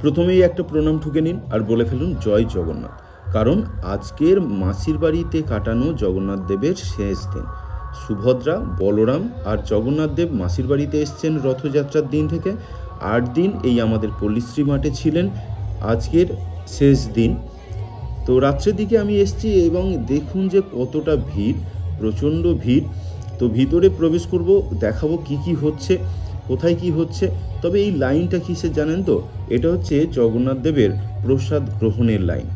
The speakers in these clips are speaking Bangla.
প্রথমেই একটা প্রণাম ঠুকে নিন আর বলে ফেলুন, জয় জগন্নাথ। কারণ আজকের মাসির বাড়িতে কাটানো জগন্নাথ দেবের শেষ দিন। সুভদ্রা, বলরাম আর জগন্নাথ দেব মাসির বাড়িতে এসছেন রথযাত্রার দিন থেকে। আট দিন এই আমাদের পল্লীশ্রী মাঠে ছিলেন। আজকের শেষ দিন। তো রাত্রের দিকে আমি এসেছি এবং দেখুন যে কতটা ভিড়, প্রচণ্ড ভিড়। তো ভিতরে প্রবেশ করব, দেখাবো কি কি হচ্ছে। কোথায় কি হচ্ছে? তবে এই লাইনটা কিসের জানেন তো? এটা হচ্ছে জগন্নাথ দেবের প্রসাদ গ্রহণের লাইন।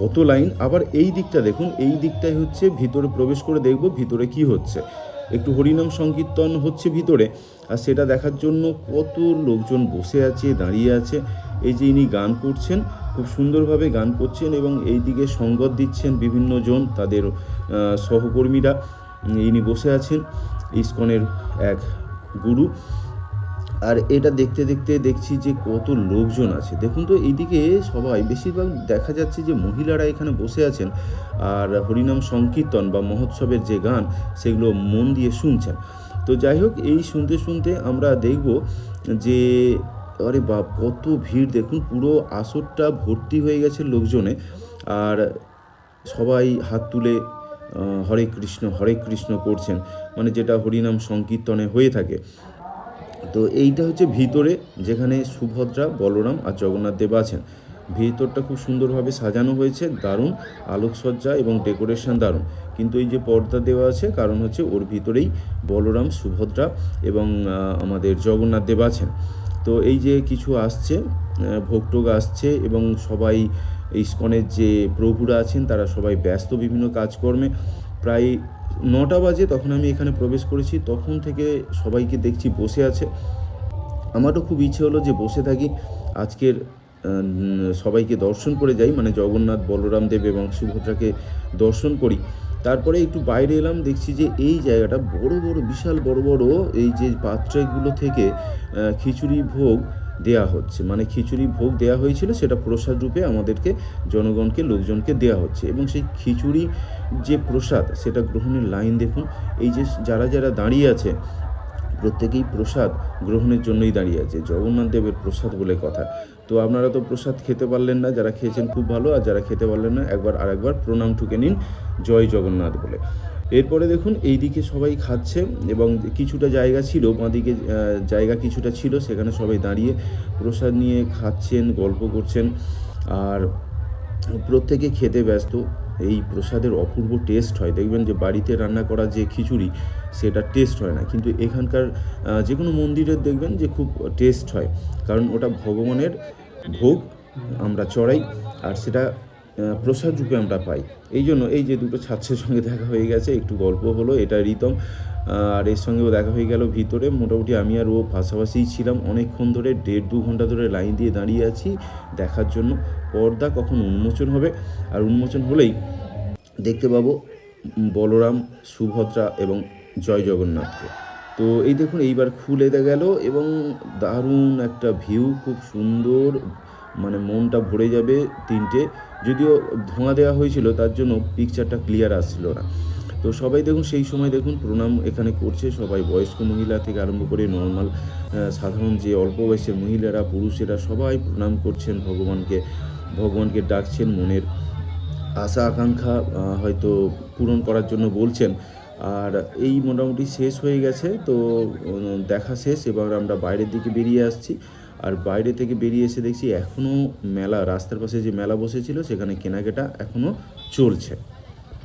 কত লাইন? আবার এই দিকটা দেখুন, এই দিকটাই হচ্ছে ভিতরে প্রবেশ করে দেখব ভিতরে কি হচ্ছে। একটু হরিনাম সংকীর্তন হচ্ছে ভিতরে, আর সেটা দেখার জন্য কত লোকজন বসে আছে, দাঁড়িয়ে আছে। এই যে ইনি গান করছেন, খুব সুন্দরভাবে গান করছেন এবং এই দিকে সঙ্গত দিচ্ছেন বিভিন্ন জন তাদের সহকর্মীরা। ইনি বসে আছেন, ইসকনের এক গুরু। আর এটা দেখতে দেখতে দেখছি যে কত লোকজন আছে। দেখুন তো, এইদিকে সবাই, বেশিরভাগ দেখা যাচ্ছে যে মহিলারা এখানে বসে আছেন। আর হরিনাম সংকীর্তন বা মহোৎসবের যে গান, সেগুলো মন দিয়ে শুনছেন। তো যাই হোক, এই শুনতে শুনতে আমরা দেখব যে, আরে বাপ, কত ভিড়। দেখুন, পুরো আসরটা ভর্তি হয়ে গেছে লোকজনে। আর সবাই হাত তুলে হরে কৃষ্ণ হরে কৃষ্ণ করছেন। মানে যেটা হরিনাম সংকীর্তনে হয়ে থাকে। তো এইটা হচ্ছে ভিতরে যেখানে সুভদ্রা, বলরাম আর জগন্নাথ দেব আছেন। ভিতরটা খুব সুন্দরভাবে সাজানো হয়েছে, দারুণ। আলোকসজ্জা এবং ডেকোরেশন দারুণ। কিন্তু এই যে পর্দা দেওয়া আছে, কারণ হচ্ছে ওর ভিতরেই বলরাম, সুভদ্রা এবং আমাদের জগন্নাথ দেব আছেন। তো এই যে কিছু আসছে ভোগটোগ আসছে এবং সবাই ইস্কনের যে প্রভুরা আছেন, তারা সবাই ব্যস্ত বিভিন্ন কাজকর্মে। প্রায় নটা বাজে তখন আমি এখানে প্রবেশ করেছি। তখন থেকে সবাইকে দেখছি বসে আছে। আমারও খুব ইচ্ছে হলো যে বসে থাকি। আজকের সবাইকে দর্শন করে যাই। মানে জগন্নাথ, বলরাম দেব এবং সুভদ্রাকে দর্শন করি। তারপরে একটু বাইরে এলাম, দেখছি যে এই জায়গাটা বড় বড়, বিশাল বড় বড় এই যে পাত্রগুলো থেকে খিচুড়ি ভোগ দেয়া হচ্ছে। মানে খিচুড়ি ভোগ দেয়া হয়েছিল, সেটা প্রসাদ রূপে আমাদেরকে, জনগণকে, লোকজনকে দেয়া হচ্ছে। এবং সেই খিচুড়ি যে প্রসাদ, সেটা গ্রহণের লাইন দেখুন, এই যে যারা যারা দাঁড়িয়ে আছে, প্রত্যেকেই প্রসাদ গ্রহণের জন্যই দাঁড়িয়ে আছে। জগন্নাথ দেবের প্রসাদ বলে কথা। তো আপনারা তো প্রসাদ খেতে পারলেন না, যারা খেয়েছেন খুব ভালো, আর যারা খেতে পারলেন না, একবার আর একবার প্রণাম ঠুকে নিন, জয় জগন্নাথ বলে। এরপরে দেখুন এই দিকে সবাই খাচ্ছে এবং কিছুটা জায়গা ছিল, বাঁদিকে জায়গা কিছুটা ছিল, সেখানে সবাই দাঁড়িয়ে প্রসাদ নিয়ে খাচ্ছেন, গল্প করছেন। আর প্রত্যেকে খেতে ব্যস্ত। এই প্রসাদের অপূর্ব টেস্ট হয়। দেখবেন যে বাড়িতে রান্না করা যে খিচুড়ি, সেটা টেস্ট হয় না। কিন্তু এখানকার যে কোনো মন্দিরের দেখবেন যে খুব টেস্ট হয়। কারণ ওটা ভগবানের ভোগ, আমরা চড়াই। আর সেটা রূপে আমরা পাই। এই জন্য এই যে দুটো ছাত্রের সঙ্গে দেখা হয়ে গেছে, একটু গল্প হলো, এটা রিতম। আর এর সঙ্গেও দেখা হয়ে গেল ভিতরে। মোটামুটি আমি আর ও পাশাপাশিই ছিলাম। অনেকক্ষণ ধরে, দেড় দু ঘণ্টা ধরে লাইন দিয়ে দাঁড়িয়ে আছি দেখার জন্য। পর্দা কখন উন্মোচন হবে? আর উন্মোচন হলেই দেখতে পাবো বলরাম, সুভদ্রা এবং জয় জগন্নাথকে। তো এই দেখুন, এইবার খুলে গেল এবং দারুণ একটা ভিউ খুব সুন্দর মানে মনটা ভরে যাবে তিনটে। যদিও ধোঁয়া দেওয়া হয়েছিল, তার জন্য পিকচারটা ক্লিয়ার আসছিল না। তো সবাই দেখুন, সেই সময় দেখুন, প্রণাম এখানে করছে সবাই। বয়স্ক মহিলা থেকে আরম্ভ করে নর্মাল সাধারণ যে অল্প বয়সের মহিলারা, পুরুষেরা সবাই প্রণাম করছেন ভগবানকে। ভগবানকে ডাকছেন মনের আশা আকাঙ্ক্ষা হয়তো পূরণ করার জন্য বলছেন। আর এই মোটামুটি শেষ হয়ে গেছে, তো দেখা শেষ। এবার আমরা বাইরের দিকে বেরিয়ে আসছি। আর বাইরে থেকে বেরিয়ে এসে দেখছি এখনও মেলা, রাস্তার পাশে যে মেলা বসেছিল, সেখানে কেনাকাটা এখনও চলছে।